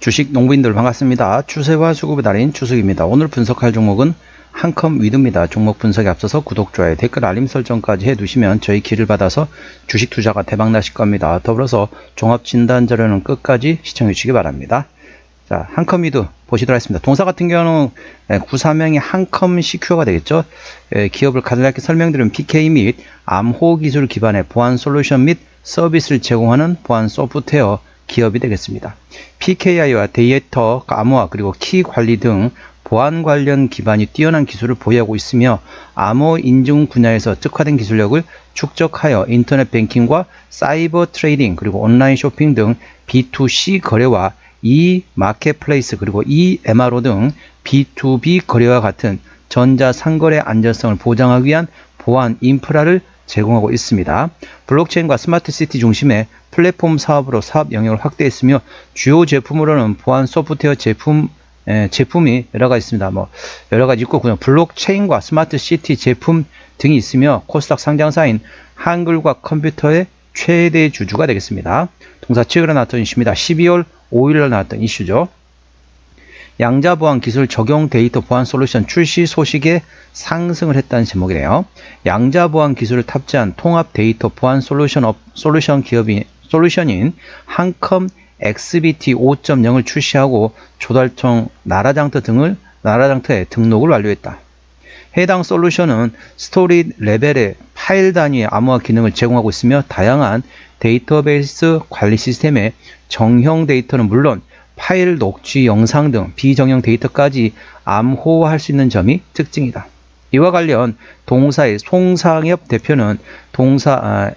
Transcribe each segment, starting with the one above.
주식 농부인들 반갑습니다. 추세와 수급의 달인 추석입니다. 오늘 분석할 종목은 한컴 위드입니다. 종목 분석에 앞서서 구독, 좋아요, 댓글, 알림 설정까지 해두시면 저희 길을 받아서 주식 투자가 대박 나실 겁니다. 더불어서 종합 진단 자료는 끝까지 시청해 주시기 바랍니다. 자, 한컴 위드 보시도록 하겠습니다. 동사 같은 경우는 예, 구사명이 한컴 CQ가 되겠죠. 예, 기업을 간략하게 설명드리면 PK 및 암호 기술 기반의 보안 솔루션 및 서비스를 제공하는 보안 소프트웨어 기업이 되겠습니다. PKI와 데이터 암호화 그리고 키 관리 등 보안 관련 기반이 뛰어난 기술을 보유하고 있으며 암호 인증 분야에서 특화된 기술력을 축적하여 인터넷 뱅킹과 사이버 트레이딩 그리고 온라인 쇼핑 등 B2C 거래와 이 마켓플레이스 그리고 이 MRO 등 B2B 거래와 같은 전자 상거래 안전성을 보장하기 위한 보안 인프라를 제공하고 있습니다. 블록체인과 스마트 시티 중심의 플랫폼 사업으로 사업 영역을 확대했으며 주요 제품으로는 보안 소프트웨어 제품 에, 제품이 여러 가지 있습니다. 뭐 여러 가지 있고 그냥 블록체인과 스마트 시티 제품 등이 있으며 코스닥 상장사인 한글과 컴퓨터의 최대 주주가 되겠습니다. 동사 최근에 나왔던 이슈입니다. 12월 5일날 나왔던 이슈죠. 양자 보안 기술 적용 데이터 보안 솔루션 출시 소식에 상승을 했다는 제목이네요. 양자 보안 기술을 탑재한 통합 데이터 보안 솔루션 업, 솔루션 기업이 솔루션인 한컴 XBT 5.0을 출시하고 조달청 나라장터 등을 나라장터에 등록을 완료했다. 해당 솔루션은 스토리 레벨의 파일 단위의 암호화 기능을 제공하고 있으며 다양한 데이터베이스 관리 시스템의 정형 데이터는 물론 파일, 녹취, 영상 등 비정형 데이터까지 암호화할 수 있는 점이 특징이다. 이와 관련 동사의 송상엽 대표는 동사 아,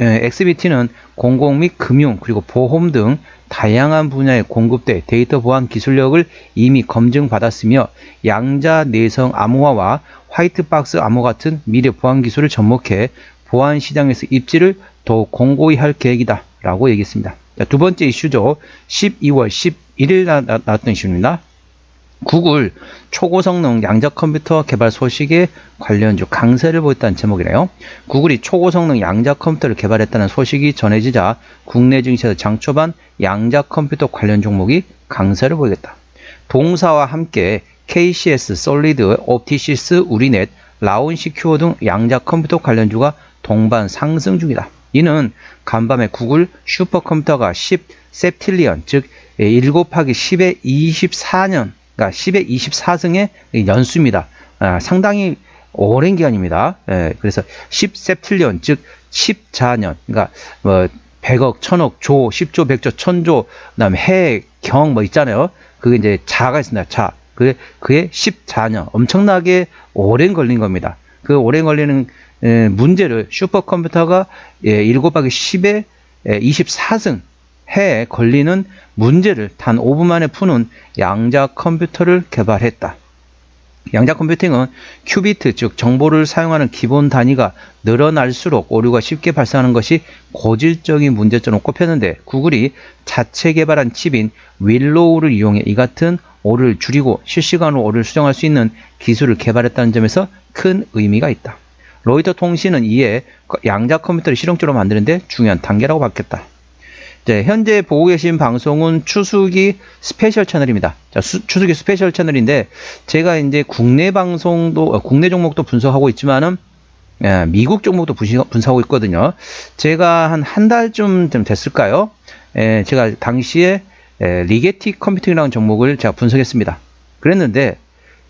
XBT는 공공 및 금융 그리고 보험 등 다양한 분야에 공급돼 데이터 보안 기술력을 이미 검증받았으며 양자 내성 암호화와 화이트박스 암호 같은 미래 보안 기술을 접목해 보안 시장에서 입지를 더욱 공고히 할 계획이다 라고 얘기했습니다. 자, 두 번째 이슈죠. 12월 11일 나, 나, 나왔던 이슈입니다. 구글 초고성능 양자 컴퓨터 개발 소식에 관련주 강세를 보였다는 제목이래요. 구글이 초고성능 양자 컴퓨터를 개발했다는 소식이 전해지자 국내 증시에서 장 초반 양자 컴퓨터 관련 종목이 강세를 보이겠다. 동사와 함께 KCS, 솔리드, 옵티시스, 우리넷, 라운시큐어 등 양자 컴퓨터 관련주가 동반 상승 중이다. 이는 간밤에 구글 슈퍼컴퓨터가 10 세틸리언 즉1 곱하기 10의 24년 그러니까 10의 24승의 연수입니다. 아, 상당히 오랜 기간입니다. 예, 그래서 10 세틸리언 즉 14년 그러니까 뭐 100억, 1000억, 조, 10조, 100조, 1000조, 그다음에 해, 경 뭐 있잖아요. 그게 이제 자가 있습니다. 자. 그게 그의 14년 엄청나게 오랜 걸린 겁니다. 그 오랜 걸리는 에, 문제를 슈퍼컴퓨터가 예, 7 곱하기 10의 24승 해에 걸리는 문제를 단 5분 만에 푸는 양자 컴퓨터를 개발했다. 양자 컴퓨팅은 큐비트 즉 정보를 사용하는 기본 단위가 늘어날수록 오류가 쉽게 발생하는 것이 고질적인 문제점으로 꼽혔는데 구글이 자체 개발한 칩인 윌로우를 이용해 이 같은 오류를 줄이고 실시간으로 오류를 수정할 수 있는 기술을 개발했다는 점에서 큰 의미가 있다. 로이터 통신은 이에 양자 컴퓨터를 실용적으로 만드는데 중요한 단계라고 밝혔다. 네, 현재 보고 계신 방송은 추수기 스페셜 채널입니다. 자, 수, 추수기 스페셜 채널인데 제가 이제 국내 방송도 어, 국내 종목도 분석하고 있지만은 예, 미국 종목도 분석하고 있거든요. 제가 한 한 달쯤 좀 됐을까요? 예, 제가 당시에 예, 리게티 컴퓨팅이라는 종목을 제가 분석했습니다. 그랬는데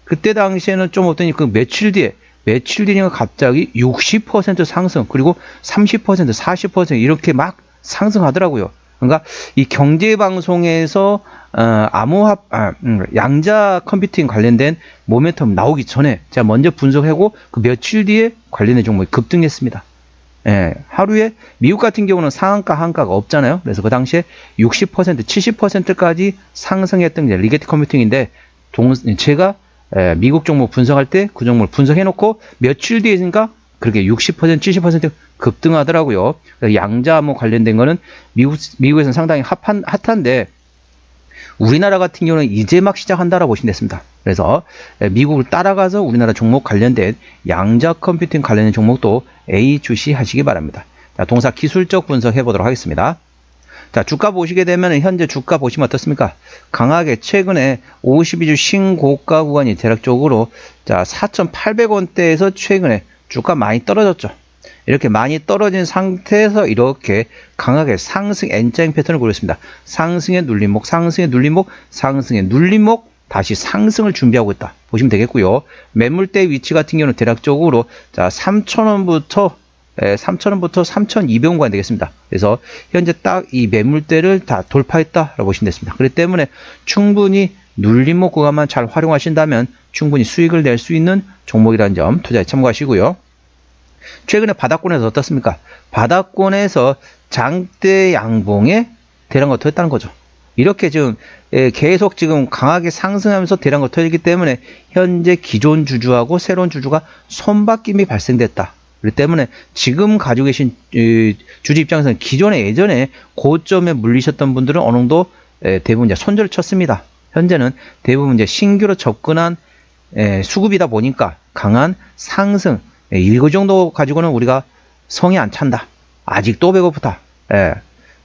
그때 당시에는 좀 어떠니 그 며칠 뒤에 며칠 뒤에 갑자기 60% 상승 그리고 30% 40% 이렇게 막 상승하더라고요. 그러니까 이 경제 방송에서 어, 암호합 아, 음, 양자 컴퓨팅 관련된 모멘텀 나오기 전에 제가 먼저 분석하고 그 며칠 뒤에 관련된 종목이 급등했습니다. 예, 하루에 미국 같은 경우는 상한가 한가가 없잖아요. 그래서 그 당시에 60% 70%까지 상승했던 게 리게트 컴퓨팅인데 동, 제가 예, 미국 종목 분석할 때 그 종목을 분석해 놓고 며칠 뒤에니까 그렇게 60% 70% 급등하더라고요. 양자 암호 관련된 거는 미국, 미국에서는 상당히 핫한, 핫한데 우리나라 같은 경우는 이제 막 시작한다라고 보시면 됐습니다. 그래서 미국을 따라가서 우리나라 종목 관련된 양자 컴퓨팅 관련된 종목도 A 주시 하시기 바랍니다. 자, 동사 기술적 분석해 보도록 하겠습니다. 자, 주가 보시게 되면 현재 주가 보시면 어떻습니까? 강하게 최근에 52주 신고가 구간이 대략적으로 자, 4,800원대에서 최근에 주가 많이 떨어졌죠. 이렇게 많이 떨어진 상태에서 이렇게 강하게 상승 N자형 패턴을 보였습니다. 상승의 눌림목, 상승의 눌림목, 상승의 눌림목, 다시 상승을 준비하고 있다. 보시면 되겠고요. 매물대 위치 같은 경우는 대략적으로 자 3,000원부터 3,000원부터 3,200원까지 되겠습니다. 그래서 현재 딱 이 매물대를 다 돌파했다라고 보시면 됐습니다. 그렇기 때문에 충분히 눌림목 구간만 잘 활용하신다면 충분히 수익을 낼 수 있는 종목이라는 점 투자에 참고하시고요. 최근에 바닥권에서 어떻습니까? 바닥권에서 장대 양봉에 대량거 터졌다는 거죠. 이렇게 지금 예, 계속 지금 강하게 상승하면서 대량거 터지기 때문에 현재 기존 주주하고 새로운 주주가 손바뀜이 발생됐다. 그렇기 때문에 지금 가지고 계신 주주 입장에서는 기존에 예전에 고점에 물리셨던 분들은 어느 정도 예, 대부분 이제 손절을 쳤습니다. 현재는 대부분 이제 신규로 접근한 예, 수급이다 보니까 강한 상승 이거 정도 가지고는 우리가 성이 안 찬다. 아직도 배고프다. 예.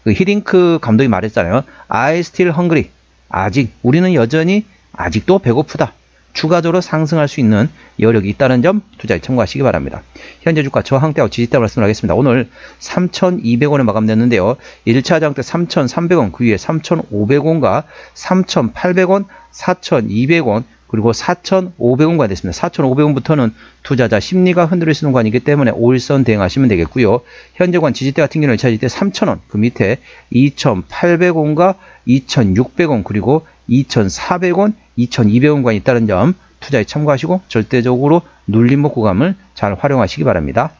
그 히딩크 감독이 말했잖아요. I still hungry. 아직 우리는 여전히 아직도 배고프다. 추가적으로 상승할 수 있는 여력이 있다는 점 투자에 참고하시기 바랍니다. 현재 주가 저항대와 지지대 말씀을 하겠습니다. 오늘 3,200원에 마감됐는데요. 1차 장대 3,300원, 그 위에 3,500원과 3,800원, 4,200원, 그리고 4,500원가 됐습니다. 4,500원부터는 투자자 심리가 흔들리시는 구간이기 때문에 5일선 대응하시면 되겠고요. 현재관 지지대 같은 경우는 1차 지지대 3,000원, 그 밑에 2,800원과 2,600원, 그리고 2,400원, 2,200원가 있다는 점 투자에 참고하시고 절대적으로 눌림목 구감을 잘 활용하시기 바랍니다.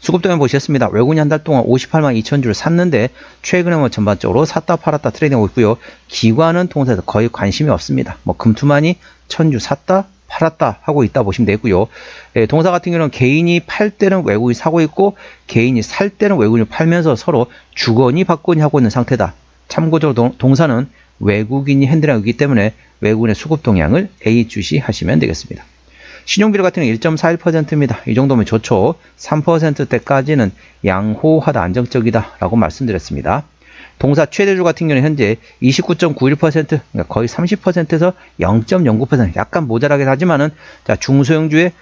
수급동면 보셨습니다. 외국인이 한 달 동안 58만 2천 주를 샀는데 최근에 뭐 전반적으로 샀다 팔았다 트레이딩하고 있고요. 기관은 통사에서 거의 관심이 없습니다. 뭐 금투만이 천주 샀다 팔았다 하고 있다 보시면 되고요. 예, 동사 같은 경우는 개인이 팔 때는 외국인이 사고 있고 개인이 살 때는 외국인이 팔면서 서로 주거니 받거니 하고 있는 상태다. 참고적으로 동, 사는 외국인이 핸들하고 있기 때문에 외국인의 수급 동향을 A 주시 하시면 되겠습니다. 신용비율 같은 경우 1.41%입니다. 이 정도면 좋죠. 3%대까지는 양호하다 안정적이다 라고 말씀드렸습니다. 동사 최대주 같은 경우는 현재 29.91% 그러니까 거의 30%에서 0.09% 약간 모자라긴 하지만은 자 중소형주의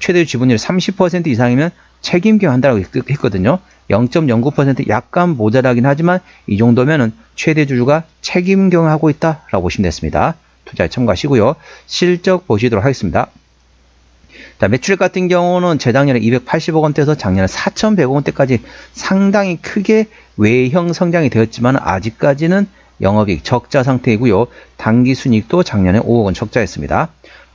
최대주 지분율 30% 이상이면 책임경 한다고 했거든요. 0.09% 약간 모자라긴 하지만 이 정도면은 최대주주가 책임경하고 있다라고 보시면 됐습니다. 투자에 참고하시고요. 실적 보시도록 하겠습니다. 자, 매출 같은 경우는 재작년에 280억 원대에서 작년에 4,100억 원대까지 상당히 크게 외형 성장이 되었지만 아직까지는 영업이익 적자 상태이고요. 당기 순이익도 작년에 5억 원 적자였습니다.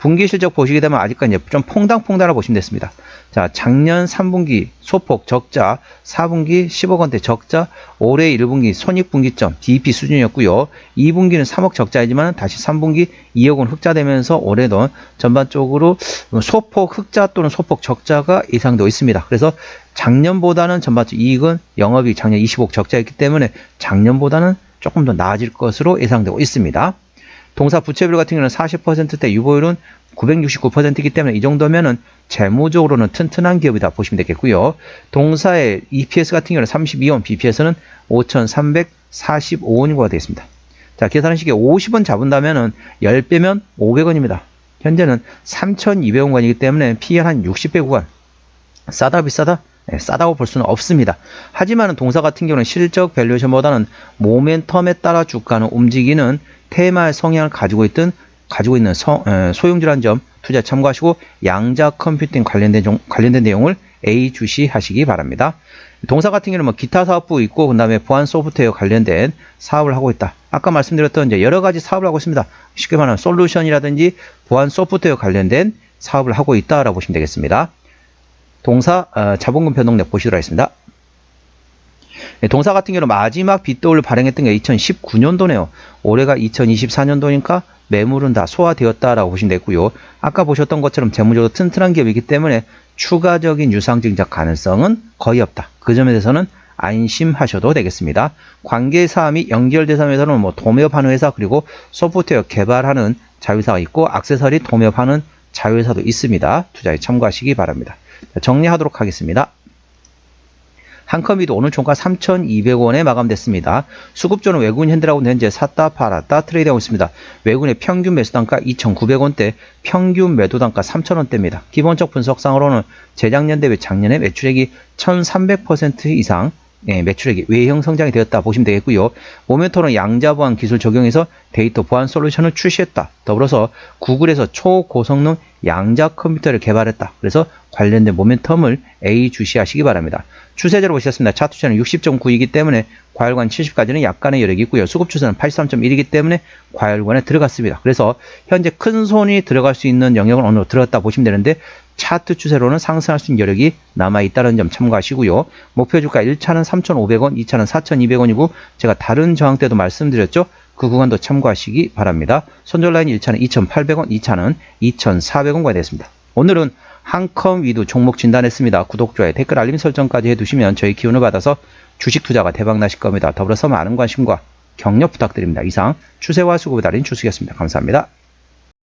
분기 실적 보시게 되면 아직까지 좀 퐁당퐁당을 보시면 됐습니다. 자, 작년 3분기 소폭 적자, 4분기 10억 원대 적자, 올해 1분기 손익 분기점 DP 수준이었고요. 2분기는 3억 적자이지만 다시 3분기 2억 원 흑자되면서 올해도 전반적으로 소폭 흑자 또는 소폭 적자가 예상되고 있습니다. 그래서 작년보다는 전반적 이익은 영업이 작년 25억 적자였기 때문에 작년보다는 조금 더 나아질 것으로 예상되고 있습니다. 동사 부채비율 같은 경우는 40%대 유보율은 969%이기 때문에 이 정도면은 재무적으로는 튼튼한 기업이다 보시면 되겠고요. 동사의 EPS 같은 경우는 32원, BPS는 5,345원이가 되겠습니다. 자, 시기에 50원 잡은다면은 10배면 500원입니다. 현재는 3,200원이기 때문에 PER 한 60배 구간. 싸다 비싸다? 네, 싸다고 볼 수는 없습니다. 하지만 동사 같은 경우는 실적 밸류에이션보다는 모멘텀에 따라 주가는 움직이는 테마의 성향을 가지고 있던 가지고 있는 서, 에, 소용주라는 점 투자 참고하시고 양자 컴퓨팅 관련된, 종, 관련된 내용을 A 주시하시기 바랍니다. 동사 같은 경우는 뭐 기타 사업부 있고 그다음에 보안 소프트웨어 관련된 사업을 하고 있다. 아까 말씀드렸던 이제 여러 가지 사업을 하고 있습니다. 쉽게 말하면 솔루션이라든지 보안 소프트웨어 관련된 사업을 하고 있다라고 보시면 되겠습니다. 동사 어, 자본금 변동력 보시도록 하겠습니다. 네, 동사 같은 경우는 마지막 빗돌을 발행했던 게 2019년도네요. 올해가 2024년도니까 매물은 다 소화되었다라고 보시면 되고요. 아까 보셨던 것처럼 재무적으로 튼튼한 기업이기 때문에 추가적인 유상증자 가능성은 거의 없다. 그 점에 대해서는 안심하셔도 되겠습니다. 관계사 및 연결대상에서는 뭐 도매업하는 회사 그리고 소프트웨어 개발하는 자회사가 있고 악세서리 도매업하는 자회사도 있습니다. 투자에 참고하시기 바랍니다. 정리하도록 하겠습니다. 한컴위도 오늘 종가 3,200원에 마감됐습니다. 수급조는 외국인 현대라고 현재 샀다 팔았다 트레이드하고 있습니다. 외국인의 평균 매수 단가 2,900원대, 평균 매도 단가 3,000원대입니다. 기본적 분석상으로는 재작년 대비 작년에 매출액이 1,300% 이상 예, 매출액이 외형 성장이 되었다 보시면 되겠고요. 모멘토는 양자 보안 기술 적용해서 데이터 보안 솔루션을 출시했다. 더불어서 구글에서 초고성능 양자 컴퓨터를 개발했다. 그래서 관련된 모멘텀을 A 주시하시기 바랍니다. 추세대로 보셨습니다. 차트 추세는 60.9이기 때문에 과열관 70까지는 약간의 여력이 있고요. 수급 추세는 83.1이기 때문에 과열관에 들어갔습니다. 그래서 현재 큰 손이 들어갈 수 있는 영역은 어느 들어갔다 보시면 되는데 차트 추세로는 상승할 수 있는 여력이 남아있다는 점 참고하시고요. 목표 주가 1차는 3,500원, 2차는 4,200원이고 제가 다른 저항 때도 말씀드렸죠. 그 구간도 참고하시기 바랍니다. 손절 라인 1차는 2,800원, 2차는 2,400원까지 됐습니다. 오늘은 한컴 위도 종목 진단했습니다. 구독, 좋아요, 댓글 알림 설정까지 해두시면 저희 기운을 받아서 주식 투자가 대박 나실 겁니다. 더불어서 많은 관심과 격려 부탁드립니다. 이상 추세와 수급의 달인 주식이었습니다. 감사합니다.